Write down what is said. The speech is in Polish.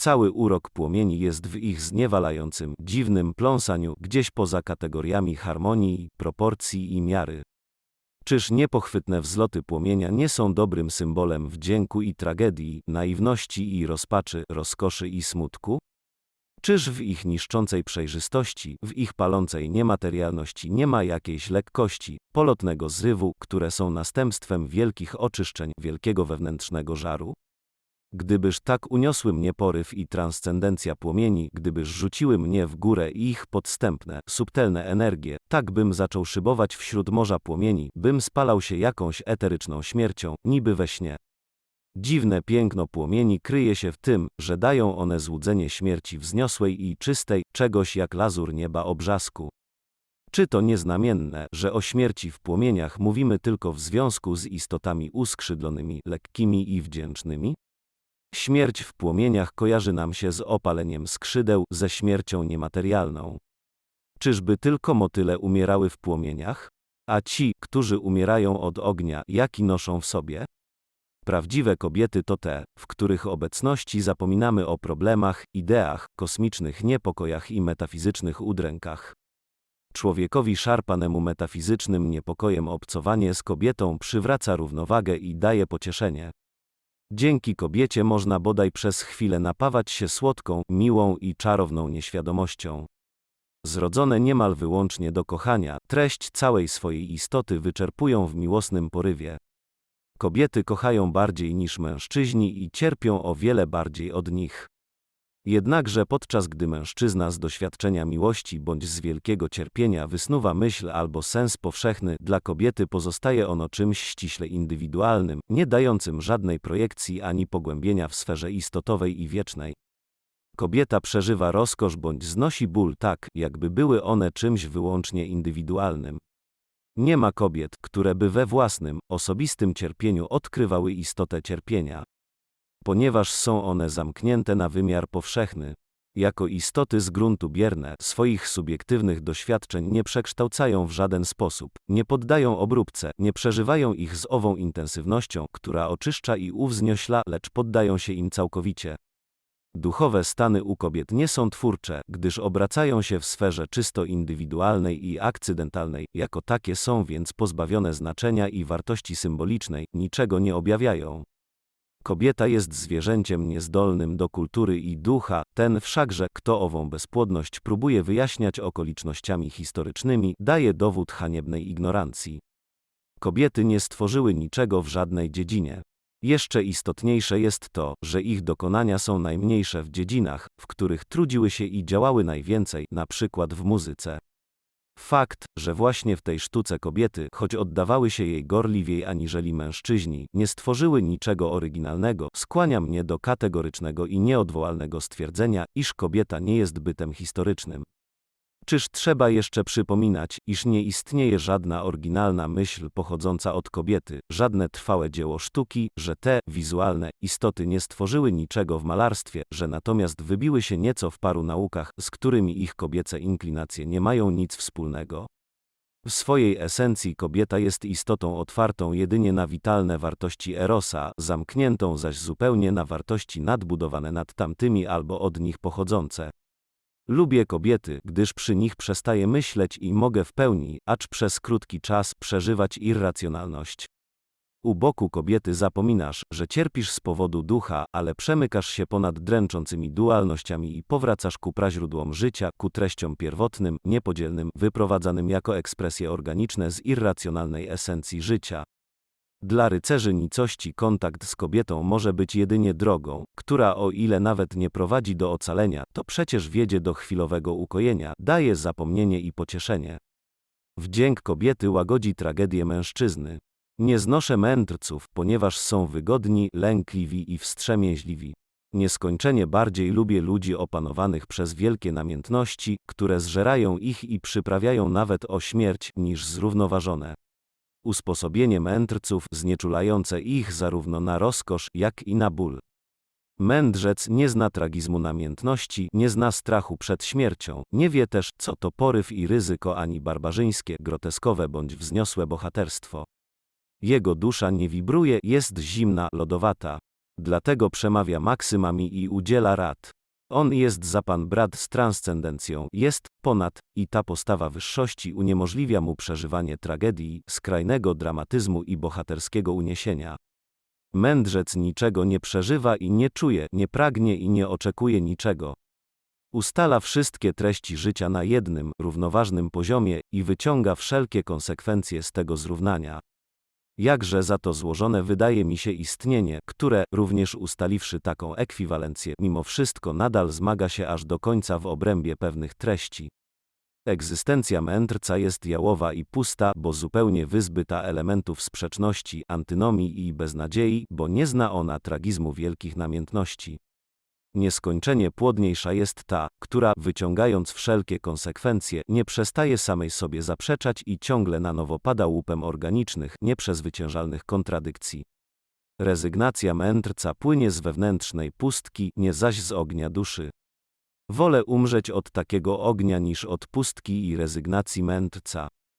Cały urok płomieni jest w ich zniewalającym, dziwnym pląsaniu gdzieś poza kategoriami harmonii, proporcji i miary. Czyż niepochwytne wzloty płomienia nie są dobrym symbolem wdzięku i tragedii, naiwności i rozpaczy, rozkoszy i smutku? Czyż w ich niszczącej przejrzystości, w ich palącej niematerialności nie ma jakiejś lekkości, polotnego zrywu, które są następstwem wielkich oczyszczeń, wielkiego wewnętrznego żaru? Gdybyż tak uniosły mnie poryw i transcendencja płomieni, gdybyż rzuciły mnie w górę ich podstępne, subtelne energie, tak bym zaczął szybować wśród morza płomieni, bym spalał się jakąś eteryczną śmiercią, niby we śnie. Dziwne piękno płomieni kryje się w tym, że dają one złudzenie śmierci wzniosłej i czystej, czegoś jak lazur nieba obrzasku. Czy to nieznamienne, że o śmierci w płomieniach mówimy tylko w związku z istotami uskrzydlonymi, lekkimi i wdzięcznymi? Śmierć w płomieniach kojarzy nam się z opaleniem skrzydeł, ze śmiercią niematerialną. Czyżby tylko motyle umierały w płomieniach? A ci, którzy umierają od ognia, jaki noszą w sobie? Prawdziwe kobiety to te, w których obecności zapominamy o problemach, ideach, kosmicznych niepokojach i metafizycznych udrękach. Człowiekowi szarpanemu metafizycznym niepokojem obcowanie z kobietą przywraca równowagę i daje pocieszenie. Dzięki kobiecie można bodaj przez chwilę napawać się słodką, miłą i czarowną nieświadomością. Zrodzone niemal wyłącznie do kochania, treść całej swojej istoty wyczerpują w miłosnym porywie. Kobiety kochają bardziej niż mężczyźni i cierpią o wiele bardziej od nich. Jednakże podczas gdy mężczyzna z doświadczenia miłości bądź z wielkiego cierpienia wysnuwa myśl albo sens powszechny, dla kobiety pozostaje ono czymś ściśle indywidualnym, nie dającym żadnej projekcji ani pogłębienia w sferze istotowej i wiecznej. Kobieta przeżywa rozkosz bądź znosi ból tak, jakby były one czymś wyłącznie indywidualnym. Nie ma kobiet, które by we własnym, osobistym cierpieniu odkrywały istotę cierpienia. Ponieważ są one zamknięte na wymiar powszechny, jako istoty z gruntu bierne, swoich subiektywnych doświadczeń nie przekształcają w żaden sposób, nie poddają obróbce, nie przeżywają ich z ową intensywnością, która oczyszcza i uwzniośla, lecz poddają się im całkowicie. Duchowe stany u kobiet nie są twórcze, gdyż obracają się w sferze czysto indywidualnej i akcydentalnej, jako takie są więc pozbawione znaczenia i wartości symbolicznej, niczego nie objawiają. Kobieta jest zwierzęciem niezdolnym do kultury i ducha, ten wszakże, kto ową bezpłodność próbuje wyjaśniać okolicznościami historycznymi, daje dowód haniebnej ignorancji. Kobiety nie stworzyły niczego w żadnej dziedzinie. Jeszcze istotniejsze jest to, że ich dokonania są najmniejsze w dziedzinach, w których trudziły się i działały najwięcej, na przykład w muzyce. Fakt, że właśnie w tej sztuce kobiety, choć oddawały się jej gorliwiej aniżeli mężczyźni, nie stworzyły niczego oryginalnego, skłania mnie do kategorycznego i nieodwołalnego stwierdzenia, iż kobieta nie jest bytem historycznym. Czyż trzeba jeszcze przypominać, iż nie istnieje żadna oryginalna myśl pochodząca od kobiety, żadne trwałe dzieło sztuki, że te, wizualne, istoty nie stworzyły niczego w malarstwie, że natomiast wybiły się nieco w paru naukach, z którymi ich kobiece inklinacje nie mają nic wspólnego? W swojej esencji kobieta jest istotą otwartą jedynie na witalne wartości erosa, zamkniętą zaś zupełnie na wartości nadbudowane nad tamtymi albo od nich pochodzące. Lubię kobiety, gdyż przy nich przestaję myśleć i mogę w pełni, acz przez krótki czas, przeżywać irracjonalność. U boku kobiety zapominasz, że cierpisz z powodu ducha, ale przemykasz się ponad dręczącymi dualnościami i powracasz ku praźródłom życia, ku treściom pierwotnym, niepodzielnym, wyprowadzanym jako ekspresje organiczne z irracjonalnej esencji życia. Dla rycerzy nicości kontakt z kobietą może być jedynie drogą, która o ile nawet nie prowadzi do ocalenia, to przecież wiedzie do chwilowego ukojenia, daje zapomnienie i pocieszenie. Wdzięk kobiety łagodzi tragedię mężczyzny. Nie znoszę mędrców, ponieważ są wygodni, lękliwi i wstrzemięźliwi. Nieskończenie bardziej lubię ludzi opanowanych przez wielkie namiętności, które zżerają ich i przyprawiają nawet o śmierć, niż zrównoważone. Usposobienie mędrców znieczulające ich zarówno na rozkosz, jak i na ból. Mędrzec nie zna tragizmu namiętności, nie zna strachu przed śmiercią, nie wie też, co to poryw i ryzyko ani barbarzyńskie, groteskowe bądź wzniosłe bohaterstwo. Jego dusza nie wibruje, jest zimna, lodowata. Dlatego przemawia maksymami i udziela rad. On jest za pan brat z transcendencją, jest ponad, i ta postawa wyższości uniemożliwia mu przeżywanie tragedii, skrajnego dramatyzmu i bohaterskiego uniesienia. Mędrzec niczego nie przeżywa i nie czuje, nie pragnie i nie oczekuje niczego. Ustala wszystkie treści życia na jednym, równoważnym poziomie i wyciąga wszelkie konsekwencje z tego zrównania. Jakże za to złożone wydaje mi się istnienie, które, również ustaliwszy taką ekwiwalencję, mimo wszystko nadal zmaga się aż do końca w obrębie pewnych treści. Egzystencja mędrca jest jałowa i pusta, bo zupełnie wyzbyta elementów sprzeczności, antynomii i beznadziei, bo nie zna ona tragizmu wielkich namiętności. Nieskończenie płodniejsza jest ta, która, wyciągając wszelkie konsekwencje, nie przestaje samej sobie zaprzeczać i ciągle na nowo pada łupem organicznych, nieprzezwyciężalnych kontradykcji. Rezygnacja mędrca płynie z wewnętrznej pustki, nie zaś z ognia duszy. Wolę umrzeć od takiego ognia niż od pustki i rezygnacji mędrca.